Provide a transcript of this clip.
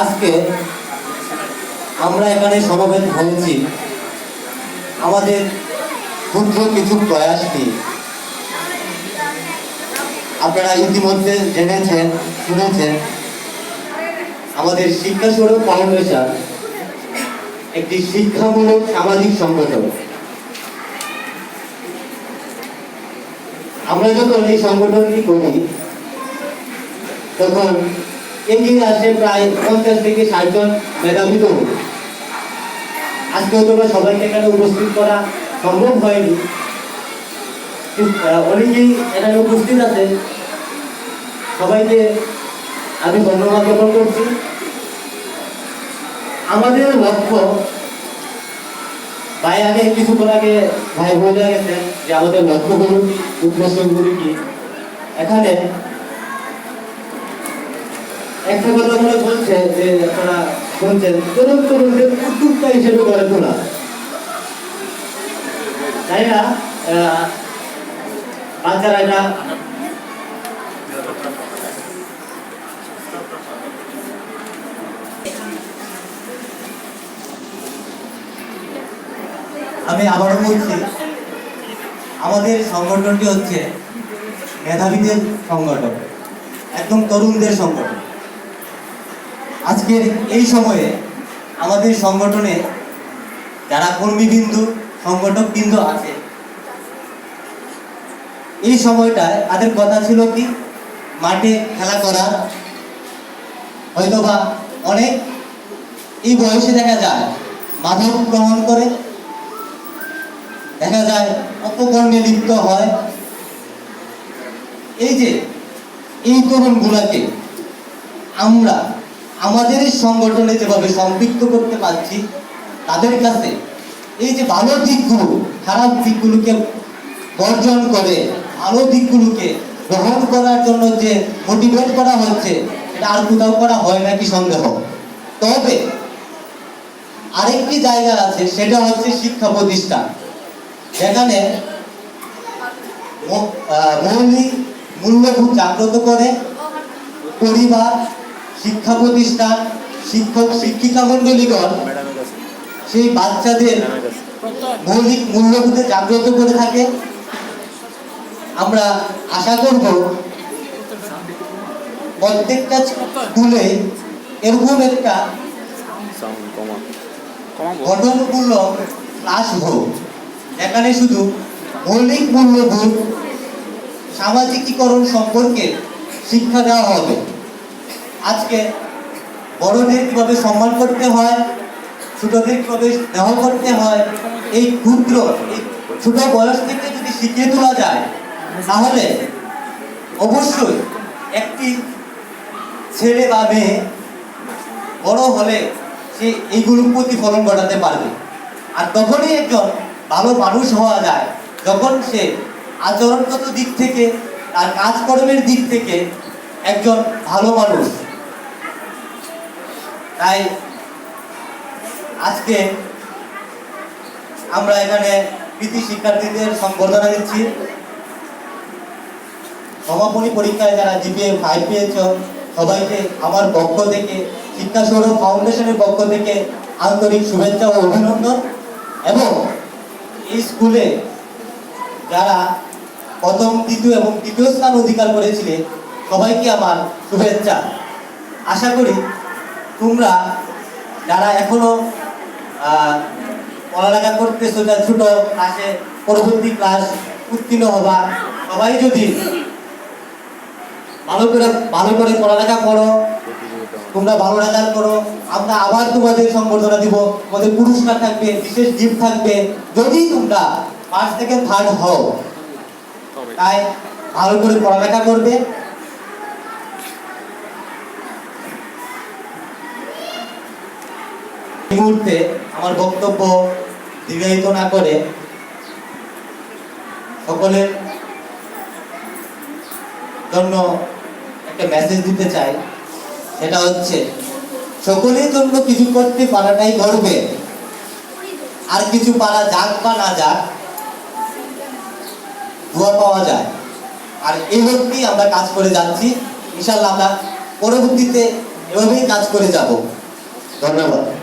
আজকে আমরা এখানে সমবেত হয়েছি। আমাদের ক্ষুদ্র কিছু প্রয়াস নিয়ে। আপনারা ইতিমধ্যে জেনেছেন, শুনেছেন। আমাদের শিক্ষা স্বরূপ ফাউন্ডেশন একটি শিক্ষামূলক সামাজিক সংগঠন। আমরা যখন এই সংগঠনটি করি তখন এগিয়ে আসে প্রায় পঞ্চাশ থেকে ষাট জন মেধাবী তরুণ। আজকে বা সবাইকে এখানে উপস্থিত করা সম্ভব হয়নি। অনেকেই এখানে উপস্থিত আছে। সবাইকে আমি ধন্যবাদ জ্ঞাপন করছি। আমাদের লক্ষ্য, ভাই আগে কিছুক্ষণ আগে ভাই বলে গেছেন যে আমাদের লক্ষ্য করুন লক্ষ্যগুলো উদ্দেশ্যগুলি কি? এখানে একটা কথা মনে বলছে যে আপনারা বলছেন, তরুণ তরুণদের উদ্যোক্তা হিসেবে গড়ে তোলা। তাই না? বাচ্চারা এটা আমি আবারও বলছি, আমাদের সংগঠনটি হচ্ছে মেধাবীদের সংগঠন, একদম তরুণদের সংগঠন। আজকের এই সময়ে আমাদের সংগঠনে যারা কর্মীবিন্দু সংগঠক বিন্দু আছে, এই সময়টায় তাদের কথা ছিল কি, মাঠে খেলা করা। হয়তোবা অনেক এই বয়সে দেখা যায় মাদক গ্রহণ করে, দেখা যায় অপকর্মে লিপ্ত হয়। এই যে, এই তরুণগুলাকে আমরা আমাদের এই সংগঠনে যেভাবে সম্পৃক্ত করতে পারছি, তাদের কাছে এই যে ভালো দিকগুলো, খারাপ দিকগুলোকে বর্জন করে, ভালো দিকগুলোকে গ্রহণ করার জন্য যে মোটিভেট করা হচ্ছে, এটা আর কোথাও করা হয় নাকি সন্দেহ? তবে আরেকটি জায়গা আছে, সেটা হচ্ছে শিক্ষা প্রতিষ্ঠান। যেখানে মৌলিক মূল্যবোধ জাগ্রত করে পরিবার শিক্ষা প্রতিষ্ঠান শিক্ষক শিক্ষিকা মন্ডলীগণ সেই বাচ্চাদের মৌলিক মূল্যবোধে জাগ্রত করে থাকে। আমরা আশা করব প্রত্যেকটা স্কুলে এরকম একটা গঠনমূলক ক্লাস হোক এখানে শুধু মৌলিক মূল্যবোধ সামাজিকীকরণ সম্পর্কে শিক্ষা দেওয়া হবে। আজকে বড়দের কীভাবে সম্মান করতে হয়, ছোটদের কীভাবে স্নেহ করতে হয়, এই ক্ষুদ্র, এই ছোট বয়স থেকে যদি শিখিয়ে তোলা যায়, তাহলে অবশ্যই একটি ছেলে বা মেয়ে বড় হলে সে এইগুলোর প্রতিফলন ঘটাতে পারবে। আর তখনই একজন ভালো মানুষ হওয়া যায়, যখন সে আচরণগত দিক থেকে, তার কাজকর্মের দিক থেকে একজন ভালো মানুষ। তাই আজকে আমরা এখানে কৃতি শিক্ষার্থীদের সংবর্ধনা দিচ্ছি। সমাপনী পরীক্ষায় যারা জিপিএ ফাইভ পেয়েছ, সবাইকে আমার পক্ষ থেকে, শিক্ষা সৌরভ ফাউন্ডেশনের পক্ষ থেকে আন্তরিক শুভেচ্ছা ও অভিনন্দন। এবং এই স্কুলে যারা প্রথম দ্বিতীয় এবং তৃতীয় স্থান অধিকার করেছিলেন সবাইকে আমার শুভেচ্ছা। আশা করি তোমরা যারা এখনও পড়ালেখা করতেছো যা ছোট ক্লাসে পরবর্তী ক্লাস উত্তীর্ণ হবা, সবাই যদি ভালো করে ভালো করে পড়ালেখা করো, তোমরা ভালো রেজাল্ট করো, আমরা আবার তোমাদের সংবর্ধনা দিব, তোমাদের পুরস্কার থাকবে, বিশেষ গিফট থাকবে। যদি তোমরা ফার্স্ট থেকে থার্ড হও, তাই ভালো করে পড়ালেখা করবে। মুহূর্তে আমার বক্তব্য দীর্ঘায়িত না করে সকলের জন্য একটা মেসেজ দিতে চাই। সেটা হচ্ছে, সকলের জন্য কিছু করতে পারাটাই গর্বে। আর কিছু পারা যাক বা না যাক, দোয়া পাওয়া যায়। আর লক্ষ্যেই আমরা কাজ করে যাচ্ছি। ইনশাল্লাহ আমরা পরবর্তীতে এভাবেই কাজ করে যাব। ধন্যবাদ।